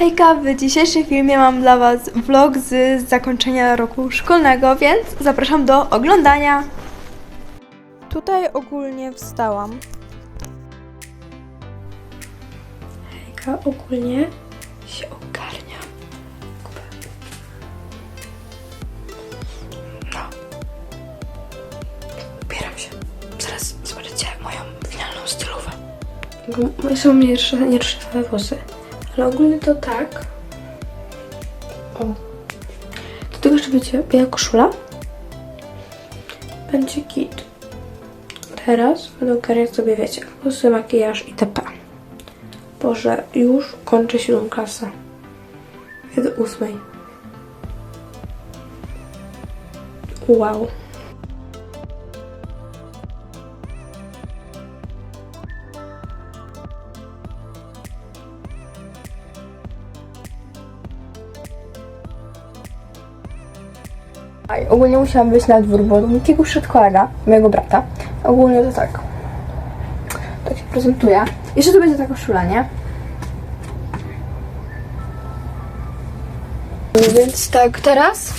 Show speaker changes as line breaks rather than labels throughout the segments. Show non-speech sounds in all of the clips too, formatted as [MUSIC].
Hejka, w dzisiejszym filmie mam dla Was vlog z zakończenia roku szkolnego, więc zapraszam do oglądania. Tutaj ogólnie wstałam. Hejka, ogólnie się ogarniam. No. Ubieram się. Zaraz zobaczycie moją finalną stylówę. Są mniejsze, nierzeczywiste włosy. Ale ogólnie to tak. O. Do tego jeszcze będzie biała koszula. Będzie kit. Teraz będę ogarniać sobie, wiecie, włosy, makijaż itp. Boże, już kończę siódmą klasę. Jest ósmej. Wow.
Ogólnie musiałam wyjść na dwór, bo do Mikiego kolega, mojego brata. Ogólnie to tak. Tak się prezentuje. Jeszcze to będzie taka koszula, nie? Więc tak, teraz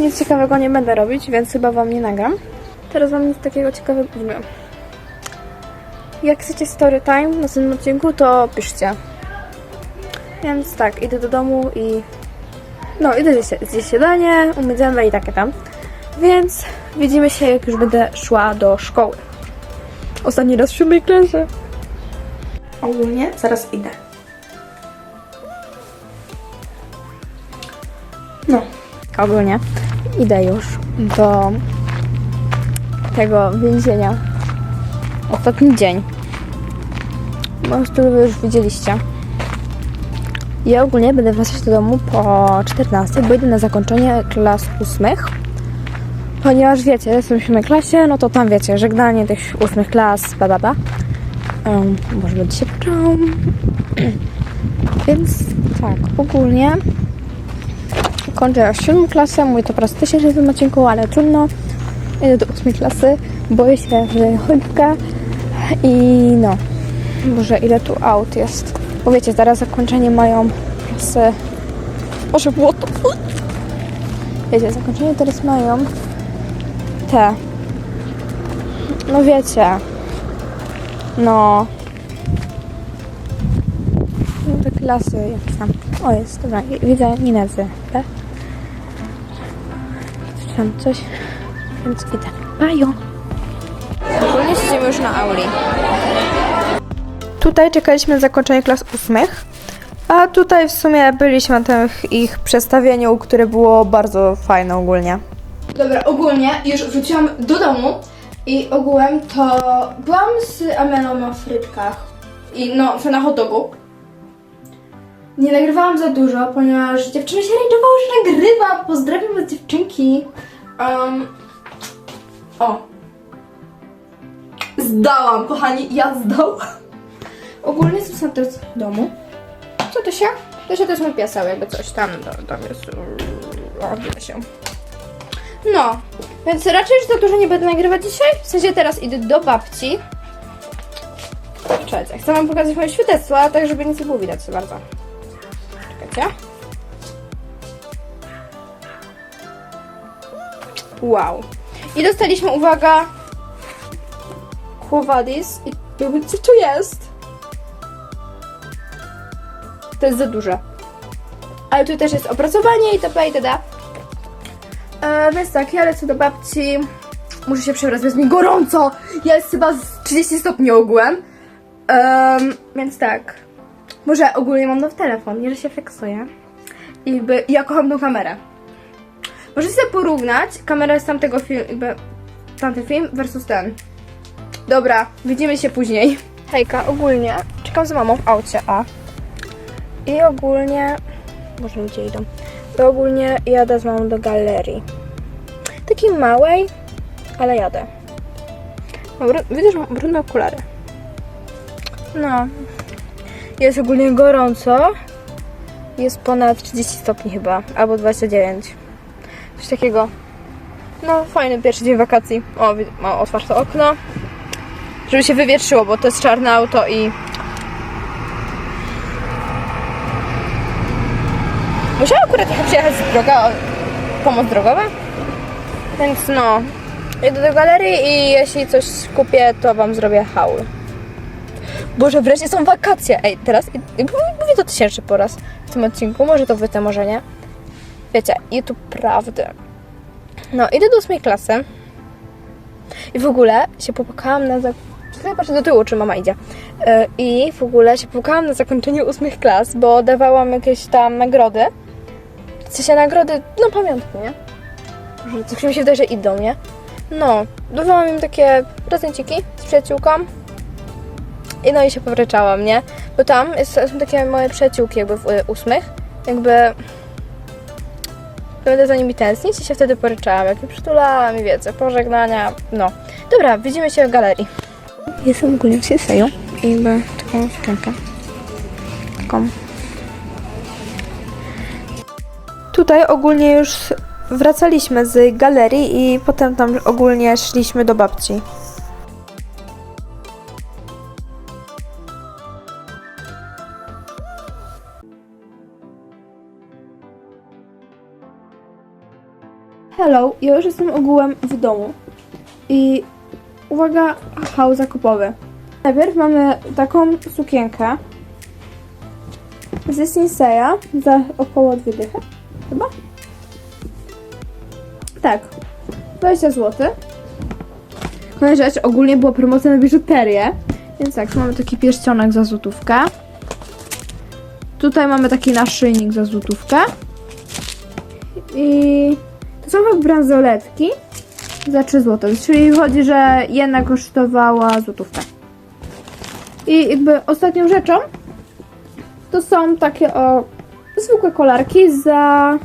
nic ciekawego nie będę robić, więc chyba wam nie nagram. Teraz wam nic takiego ciekawego nie wiem. Jak chcecie story time na tym odcinku, to piszcie. Więc tak, idę do domu i no, idę zjeść, zjeść śniadanie, umyć zęby i takie tam. Więc widzimy się, jak już będę szła do szkoły. Ostatni raz w siódmej klasie.
Ogólnie zaraz idę.
No, ogólnie idę już do tego więzienia. Ostatni dzień. Moją stylówę już widzieliście. Ja ogólnie będę wracać do domu po 14, bo idę na zakończenie klas ósmych. Ponieważ wiecie, jestem w siódmej klasie, no to tam wiecie, żegnanie tych ósmych klas, bla. Um, może będzie się począł. [CLEARS THROAT] Więc tak, ogólnie kończę siódmą klasę, mówię to po raz tysięczny w tym odcinku, ale trudno. Idę do ósmej klasy, boję się, że choinka i no, Boże, ile tu aut jest. Bo wiecie, zaraz zakończenie mają klasy... Boże, było to... Wiecie, zakończenie teraz mają te... No wiecie. No... No te klasy, jak tam... O, jest, dobra, widzę Ninezy. B. Tam coś, więc idę. Bajo! Ogólnie siedzimy już na auli.
Tutaj czekaliśmy na zakończenie klas ósmych, a tutaj w sumie byliśmy na tym ich przedstawieniu, które było bardzo fajne ogólnie.
Dobra, ogólnie już wróciłam do domu i ogółem to byłam z Amelą na frytkach i no, na hot dogu. Nie nagrywałam za dużo, ponieważ dziewczyny się rajdżowały, że nagrywam. Pozdrawiam was dziewczynki. Um, o. Zdałam, kochani, ja zdałam. Ogólnie jestem teraz w domu. Co to się? To się to jest mój jakby coś tam, tam, tam jest. O, widzę się. No, więc raczej już za dużo nie będę nagrywać dzisiaj. W sensie teraz idę do babci. Czekajcie, chcę wam pokazać moje świadectwo, tak żeby nic nie było widać za bardzo. Czekajcie. Wow. I dostaliśmy, uwaga, Quovadis i jakby co tu jest? To jest za duże. Ale tu też jest opracowanie itp. itd. E, więc tak, ja lecę do babci. Muszę się przebrać, jest mi gorąco. Ja jest chyba z 30 stopni ogółem. Em, więc tak. Może ogólnie mam nowy telefon, że się fiksuję. I jakby ja kocham tą kamerę. Możecie sobie porównać kamerę z tamtego filmu, jakby tamten film versus ten. Dobra, widzimy się później. Hejka, ogólnie czekam z mamą w aucie, a i ogólnie... Boże, gdzie idą? I ogólnie jadę z mamą do galerii. Takiej małej, ale jadę. Mam Widzę, że mam brudne okulary. No. Jest ogólnie gorąco. Jest ponad 30 stopni chyba, albo 29. Coś takiego. No, fajny pierwszy dzień wakacji. O, mam otwarte okno. Żeby się wywietrzyło, bo to jest czarne auto i Musiałam akurat z droga, pomoc drogowa. Więc no, idę do galerii i jeśli coś kupię, to wam zrobię haul. Boże, wreszcie są wakacje. Ej, teraz i- i mówię to tysięczny po raz w tym odcinku. Może to wytę, może nie. Wiecie, YouTube prawdy. No, idę do ósmej klasy. I w ogóle się popłakałam na... Za... Czekaj, patrzę do tyłu, czy mama idzie. Yy, I w ogóle się popłakałam na zakończeniu ósmych klas, bo dawałam jakieś tam nagrody. W sensie nagrody, no pamiątki, nie? Że coś mi się wydaje, że idą, nie? No, dawałam im takie prezenciki z przyjaciółką. I no i się powryczałam, nie? Bo tam jest, są takie moje przyjaciółki jakby w y, ósmych. Jakby będę za nimi tęsknić i się wtedy poryczałam. Jak mi przytulałam i wiecie, pożegnania, no. Dobra, widzimy się w galerii. Jestem ogólnie w Sieseju i taką sukienkę. Taką.
Tutaj ogólnie już wracaliśmy z galerii i potem tam ogólnie szliśmy do babci.
Hello, ja już jestem ogółem w domu. I uwaga, hał zakupowy. Najpierw mamy taką sukienkę ze Sinseya za około dwie dychy, chyba? Tak, 20 zł. Kolejna rzecz, ogólnie była promocja na biżuterię, więc tak, mamy taki pierścionek za złotówkę. Tutaj mamy taki naszyjnik za złotówkę. I to są chyba bransoletki za 3 zł, czyli chodzi, że jedna kosztowała złotówkę. I jakby ostatnią rzeczą to są takie o zwykłe kolarki za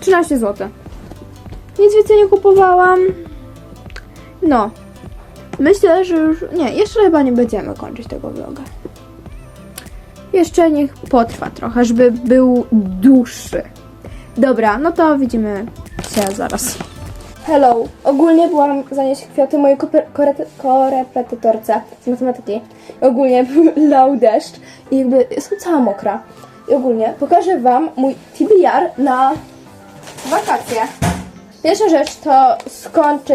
13 zł. Nic więcej nie kupowałam. No. Myślę, że już. Nie, jeszcze chyba nie będziemy kończyć tego vloga. Jeszcze niech potrwa trochę, żeby był dłuższy. Dobra, no to widzimy się zaraz. Hello. Ogólnie byłam zanieść kwiaty mojej korepetytorce z matematyki. Ogólnie [LAUGHS] lał deszcz i jakby jestem cała mokra. I ogólnie pokażę wam mój TBR na wakacje. Pierwsza rzecz to skończy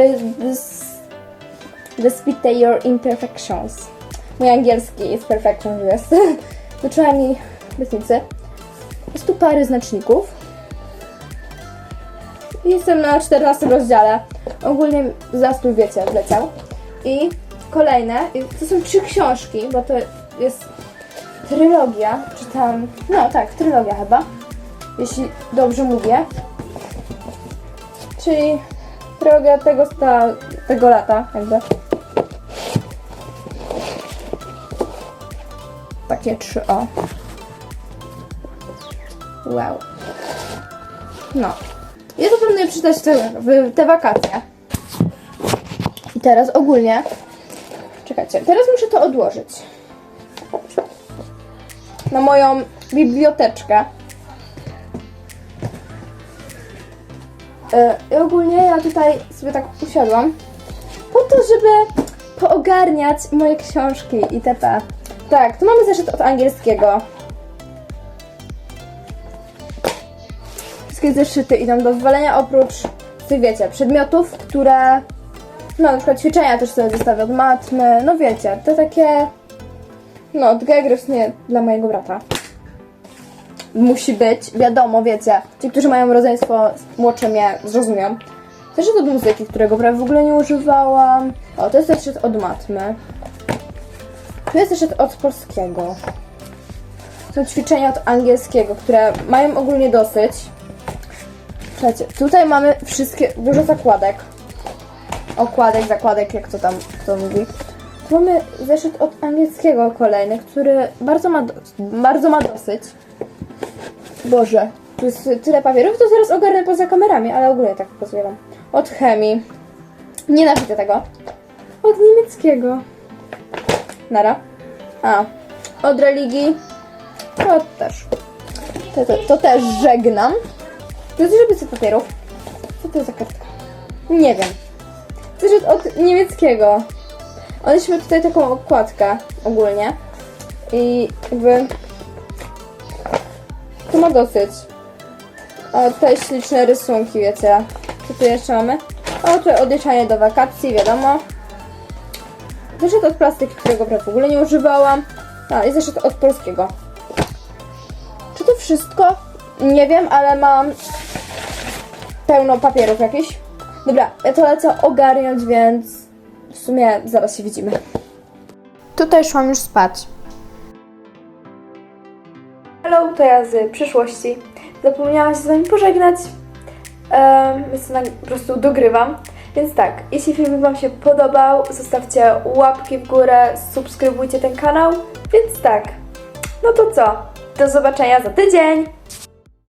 Despite your imperfections. Mój angielski jest perfection, [LAUGHS] jest. Zaczęła mi myślnicy. Jest tu parę znaczników. Jestem na 14 rozdziale. Ogólnie zastój, wiecie, wleciał. I kolejne, to są trzy książki, bo to jest trylogia, tam, no tak, trylogia chyba, jeśli dobrze mówię. Czyli trylogia tego, sta, tego lata, jakby. Takie trzy o. Wow. No. Ja to planuję przeczytać te, te wakacje. I teraz ogólnie. Czekajcie, teraz muszę to odłożyć. Na moją biblioteczkę. Yy, I ogólnie ja tutaj sobie tak usiadłam. Po to, żeby poogarniać moje książki itp. Tak, tu mamy zeszyt od angielskiego. Wszystkie zeszyty idą do wywalenia oprócz tych, wiecie, przedmiotów, które... No, na przykład ćwiczenia też sobie zostawię od matmy. No wiecie, te takie... No, od Gegryfs nie dla mojego brata. Musi być, wiadomo, wiecie. Ci, którzy mają rodzeństwo młodsze mnie zrozumią. Zeszyt od muzyki, którego prawie w ogóle nie używałam. O, to jest zeszyt od matmy. Tu jest zeszyt od polskiego. Są ćwiczenia od angielskiego, które mają ogólnie dosyć. Słuchajcie, tutaj mamy wszystkie, dużo zakładek. Okładek, zakładek, jak to tam kto mówi. Mamy zeszyt od angielskiego kolejny, który bardzo ma, bardzo ma dosyć. Boże, tu jest tyle papierów, to zaraz ogarnę poza kamerami, ale ogólnie tak pokazuję wam. Od chemii. Nienawidzę tego. Od niemieckiego. Nara. A. Od religii. To też. To, to, to też żegnam. To jest więcej papierów. Co to jest za kartka? Nie wiem. Zeszyt od niemieckiego. Ma tutaj taką okładkę ogólnie. I jakby... To ma dosyć. O, tutaj śliczne rysunki, wiecie. Co tu jeszcze mamy? O, tutaj odliczanie do wakacji, wiadomo. Zeszyt od plastyki, którego w ogóle nie używałam. A, i zeszyt od polskiego. Czy to wszystko? Nie wiem, ale mam pełno papierów jakichś. Dobra, ja to lecę ogarniać, więc sumie zaraz się widzimy.
Tutaj szłam już spać.
Hello, to ja z przyszłości. Zapomniałam się z Wami pożegnać, um, więc na, po prostu dogrywam. Więc tak, jeśli film Wam się podobał, zostawcie łapki w górę, subskrybujcie ten kanał. Więc tak, no to co? Do zobaczenia za tydzień!